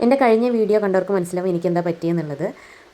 എന്റെ കഴിഞ്ഞ വീഡിയോ കണ്ടവർക്ക് മനസ്സിലാവും എനിക്കെന്താ പറ്റിയെന്നുള്ളത്.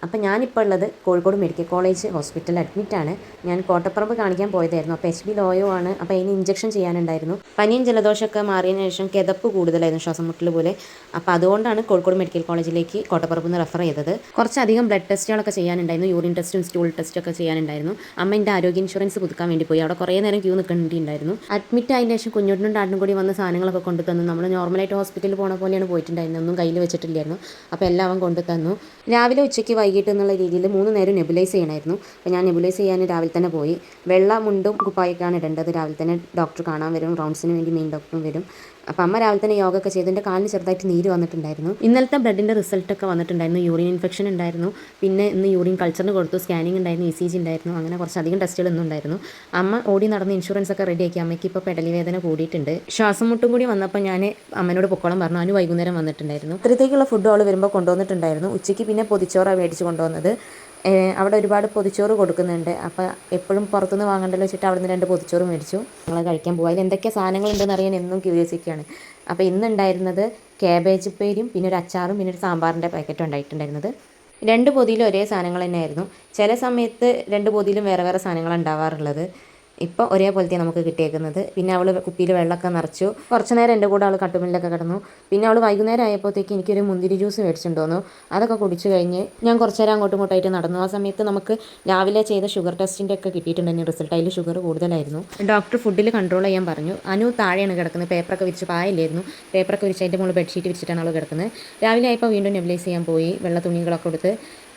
അപ്പോൾ ഞാനിപ്പോൾ ഉള്ളത് കോഴിക്കോട് മെഡിക്കൽ കോളേജ് ഹോസ്പിറ്റലിൽ അഡ്മിറ്റാണ്. ഞാൻ കോട്ടപ്പറമ്പ് കാണിക്കാൻ പോയതായിരുന്നു. അപ്പോൾ എച്ച് ബി ലോയോ ആണ്. അപ്പോൾ അതിന് ഇഞ്ചക്ഷൻ ചെയ്യാനുണ്ടായിരുന്നു. പനിയും ജലദോഷമൊക്കെ മാറിയതിന് ശേഷം കിതപ്പ് കൂടുതലായിരുന്നു ശ്വാസം മുട്ടൽ പോലെ. അപ്പോൾ അതുകൊണ്ടാണ് കോഴിക്കോട് മെഡിക്കൽ കോളേജിലേക്ക് കോട്ടപ്പറമ്പ് നിന്ന് റെഫർ ചെയ്തത്. കുറച്ചധികം ബ്ലഡ് ടെസ്റ്റുകളൊക്കെ ചെയ്യാനുണ്ടായിരുന്നു. യൂറിൻ ടെസ്റ്റും സ്റ്റൂൾ ടെസ്റ്റൊക്കെ ചെയ്യാനുണ്ടായിരുന്നു. അമ്മ എന്റെ ആരോഗ്യ ഇൻഷുറൻസ് പുതുക്കാൻ വേണ്ടി പോയി. അവിടെ കുറേ നേരം ക്യൂ നിൽക്കേണ്ടിയിട്ടുണ്ടായിരുന്നു. അഡ്മിറ്റ് ആയതിന് ശേഷം കുഞ്ഞോട്ടും ഡാഡിനും കൂടി വന്ന സാധനങ്ങളൊക്കെ കൊണ്ടു തന്നു. നമ്മൾ നോർമലായിട്ട് ഹോസ്പിറ്റലിൽ പോണ പോലെയാണ് പോയിട്ടുണ്ടായിരുന്നു ഒന്നും കയ്യിൽ വെച്ചിട്ടില്ലായിരുന്നു. അപ്പോൾ എല്ലാം കൊണ്ടു തന്നു. രാവിലെ ഉച്ചയ്ക്ക് വൈകിട്ട് എന്നുള്ള രീതിയിൽ മൂന്ന് നേരം നെബുലൈസ് ചെയ്യണമായിരുന്നു അപ്പോൾ ഞാൻ നെബുലൈസ് ചെയ്യാൻ രാവിലെ തന്നെ പോയി. വെള്ള മുണ്ടും കുപ്പായൊക്കെയാണ് ഇടേണ്ടത്. രാവിലെ തന്നെ ഡോക്ടർ കാണാൻ വരും. റൗണ്ട്സിന് വേണ്ടി മെയിൻ ഡോക്ടറും വരും. അപ്പോൾ അമ്മ രാവിലെ തന്നെ യോഗ ഒക്കെ ചെയ്ത്. എന്റെ കാലിന് ചെറുതായിട്ട് നീര് വന്നിട്ടുണ്ടായിരുന്നു. ഇന്നലത്തെ ബ്ലഡിന്റെ റിസൾട്ടൊക്കെ വന്നിട്ടുണ്ടായിരുന്നു. യൂറിൻ ഇൻഫെക്ഷൻ ഉണ്ടായിരുന്നു. പിന്നെ ഇന്ന് യൂറിൻ കൾച്ചറിന് കൊടുത്തു. സ്കാനിങ് ഉണ്ടായിരുന്നു. ഇ സി ജി ഉണ്ടായിരുന്നു. അങ്ങനെ കുറച്ചധികം ടെസ്റ്റുകൾ ഇന്നും ഉണ്ടായിരുന്നു. അമ്മ ഓടി നടന്ന് ഇൻഷുറൻസ് ഒക്കെ റെഡിയാക്കി അമ്മയ്ക്ക് ഇപ്പോൾ പെടലി വേദന കൂടിയിട്ടുണ്ട്. ശ്വാസം മുട്ടും കൂടി വന്നപ്പോൾ ഞാൻ അമ്മനോട് പൊക്കോളം പറഞ്ഞു. അതിന് വൈകുന്നേരം വന്നിട്ടുണ്ടായിരുന്നു. ഇത്രത്തേക്കുള്ള ഫുഡ് അവൾ വരുമ്പോൾ കൊണ്ടുവന്നിട്ടുണ്ടായിരുന്നു. ഉച്ചയ്ക്ക് പിന്നെ പൊതിച്ചോറാണ് മേടിച്ച് കൊണ്ടുവന്നത്. അവിടെ ഒരുപാട് പൊതിച്ചോറ് കൊടുക്കുന്നുണ്ട്. അപ്പോൾ എപ്പോഴും പുറത്തുനിന്ന് വാങ്ങണ്ടല്ലോ വെച്ചിട്ട് അവിടെ നിന്ന് രണ്ട് പൊതിച്ചോറ് മേടിച്ചു. ഞങ്ങൾ കഴിക്കാൻ പോകും അതിൽ എന്തൊക്കെ സാധനങ്ങളുണ്ടെന്ന് അറിയാൻ എന്നും ക്യൂരിയോസിറ്റിയാണ് അപ്പോൾ ഇന്നുണ്ടായിരുന്നത് ക്യാബേജ് ഉപ്പേരിയും പിന്നെ ഒരു അച്ചാറും പിന്നെ ഒരു സാമ്പാറിന്റെ പാക്കറ്റും ഉണ്ടായിട്ടുണ്ടായിരുന്നത്. രണ്ട് പൊതിയിലും ഒരേ സാധനങ്ങൾ തന്നെയായിരുന്നു. ചില സമയത്ത് രണ്ട് പൊതിയിലും വേറെ വേറെ സാധനങ്ങൾ ഉണ്ടാവാറുള്ളത്. ഇപ്പോൾ ഒരേപോലത്തെ നമുക്ക് കിട്ടിയേക്കുന്നത്. പിന്നെ അവൾ കുപ്പിയിൽ വെള്ളമൊക്കെ നിറച്ചു. കുറച്ച് നേരം എന്റെ കൂടെ അവൾ കട്ടുമില്ലൊക്കെ കിടന്നു. പിന്നെ അവൾ വൈകുന്നേരം ആയപ്പോഴത്തേക്ക് എനിക്കൊരു മുന്തിരി ജ്യൂസ് മേടിച്ചിട്ടുണ്ടോ അതൊക്കെ കുടിച്ചു കഴിഞ്ഞ് ഞാൻ കുറച്ച് നേരം അങ്ങോട്ടും ഇങ്ങോട്ടായിട്ട് നടന്നു. ആ സമയത്ത് നമുക്ക് രാവിലെ ചെയ്ത ഷുഗർ ടെസ്റ്റിന്റെ ഒക്കെ കിട്ടിയിട്ടുണ്ടെങ്കിൽ റിസൾട്ട് അതിൽ ഷുഗർ കൂടുതലായിരുന്നു. ഡോക്ടർ ഫുഡിൽ കൺട്രോൾ ചെയ്യാൻ പറഞ്ഞു. അനു താഴെയാണ് കിടക്കുന്നത്. പേപ്പറൊക്കെ വിരിച്ച് പായല്ലായിരുന്നു പേപ്പറൊക്കെ വിരിച്ച് അതിന്റെ മുകളിൽ ബെഡ്ഷീറ്റ് വിരിച്ചിട്ടാണ് അവൾ കിടക്കുന്നത്. രാവിലെ ആയപ്പോൾ വീണ്ടും നെബിലൈസ് ചെയ്യാൻ പോയി. വെള്ള തുണികളൊക്കെ കൊടുത്ത്.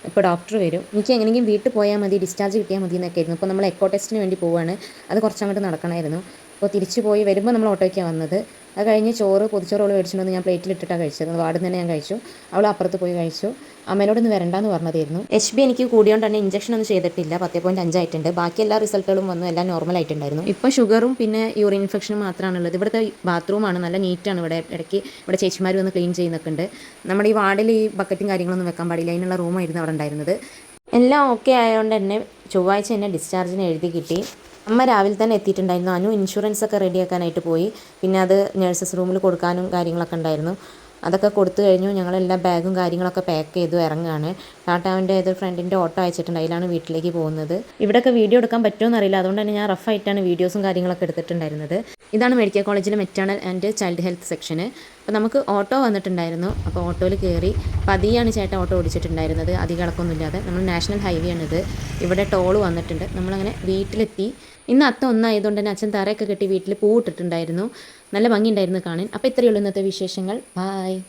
ഇപ്പോൾ ഡോക്ടർ വരും. എനിക്ക് എങ്ങനെയെങ്കിലും വീട്ടിൽ പോയാൽ മതി ഡിസ്ചാർജ് കിട്ടിയാൽ മതി എന്നൊക്കെ ആയിരുന്നു. ഇപ്പോൾ നമ്മൾ എക്കോ ടെസ്റ്റിന് വേണ്ടി പോവുകയാണ് അത് കുറച്ചങ്ങോട്ട് നടക്കണമായിരുന്നു. അപ്പോൾ തിരിച്ചു പോയി വരുമ്പോൾ നമ്മൾ ഓട്ടോയ്ക്കാണ് വന്നത്. അത് കഴിഞ്ഞ് ചോറ് പൊതിച്ചോറ് അവൾ മേടിച്ചിട്ട് ഞാൻ പ്ലേറ്റിൽ ഇട്ടിട്ടാണ് കഴിച്ചത്. വാർഡിൽ തന്നെ ഞാൻ കഴിച്ചു. അവൾ അപ്പുറത്ത് പോയി കഴിച്ചു. അമ്മേനോട് ഇന്ന് വരണ്ടെന്ന് പറഞ്ഞതായിരുന്നു. എച്ച് ബി എനിക്ക് കൂടിയോണ്ട് തന്നെ ഇഞ്ചക്ഷൻ ഒന്നും ചെയ്തിട്ടില്ല. പത്തേ പോയിന്റ് അഞ്ചായിട്ടുണ്ട് ബാക്കി എല്ലാ റിസൾട്ടുകളും വന്നു. എല്ലാം നോർമൽ ആയിട്ടുണ്ടായിരുന്നു. ഇപ്പോൾ ഷുഗറും പിന്നെ യൂറിൻ ഇൻഫെക്ഷനും മാത്രമാണുള്ളത് ഇവിടുത്തെ ബാത്റൂമാണ് നല്ല നീറ്റാണ് ഇവിടെ. ഇടയ്ക്ക് ഇവിടെ ചേച്ചിമാർ വന്ന് ക്ലീൻ ചെയ്യുന്നൊക്കെ ഉണ്ട്. നമ്മുടെ ഈ വാർഡിൽ ഈ ബക്കറ്റും കാര്യങ്ങളൊന്നും വെക്കാൻ പാടില്ല. അതിനുള്ള റൂമായിരുന്നു അവിടെ ഉണ്ടായിരുന്നത്. എല്ലാം ഓക്കെ ആയതുകൊണ്ട് തന്നെ ചൊവ്വാഴ്ച എന്നെ ഡിസ്ചാർജിന് എഴുതി കിട്ടി. അമ്മ രാവിലെ തന്നെ എത്തിയിട്ടുണ്ടായിരുന്നു. അനു ഇൻഷുറൻസ് ഒക്കെ റെഡിയാക്കാനായിട്ട് പോയി. പിന്നെ അത് നഴ്സസ് റൂമിൽ കൊടുക്കാനും കാര്യങ്ങളൊക്കെ ഉണ്ടായിരുന്നു. അതൊക്കെ കൊടുത്തു കഴിഞ്ഞു. ഞങ്ങളെല്ലാം ബാഗും കാര്യങ്ങളൊക്കെ പാക്ക് ചെയ്തു ഇറങ്ങുകയാണ് ടാറ്റാവിന്റെ ഏതൊരു ഫ്രണ്ടിന്റെ ഓട്ടോ അയച്ചിട്ടുണ്ട്. അതിലാണ് വീട്ടിലേക്ക് പോകുന്നത്. ഇവിടെയൊക്കെ വീഡിയോ എടുക്കാൻ പറ്റുമോ എന്നറിയില്ല അതുകൊണ്ട് തന്നെ ഞാൻ റഫായിട്ടാണ് വീഡിയോസും കാര്യങ്ങളൊക്കെ എടുത്തിട്ടുണ്ടായിരുന്നത്. ഇതാണ് മെഡിക്കൽ കോളേജിലെ മെറ്റേണൽ ആൻഡ് ചൈൽഡ് ഹെൽത്ത് സെക്ഷന് അപ്പോൾ നമുക്ക് ഓട്ടോ വന്നിട്ടുണ്ടായിരുന്നു. അപ്പോൾ ഓട്ടോയിൽ കയറി പതിയാണ് ചേട്ടൻ ഓട്ടോ ഓടിച്ചിട്ടുണ്ടായിരുന്നത്. അധികം ഇളക്കൊന്നുമില്ലാതെ നമ്മൾ നാഷണൽ ഹൈവേ ആണിത് ഇവിടെ ടോൾ വന്നിട്ടുണ്ട്. നമ്മളങ്ങനെ വീട്ടിലെത്തി. ഇന്ന് അത്ത ഒന്നായതുകൊണ്ട് തന്നെ അച്ഛൻ തറയൊക്കെ കെട്ടി വീട്ടിൽ പൂവിട്ടിട്ടുണ്ടായിരുന്നു. നല്ല ഭംഗിയുണ്ടായിരുന്നു കാണാൻ. അപ്പോൾ ഇത്രയുള്ളൂ ഇന്നത്തെ വിശേഷങ്ങൾ. ബായ്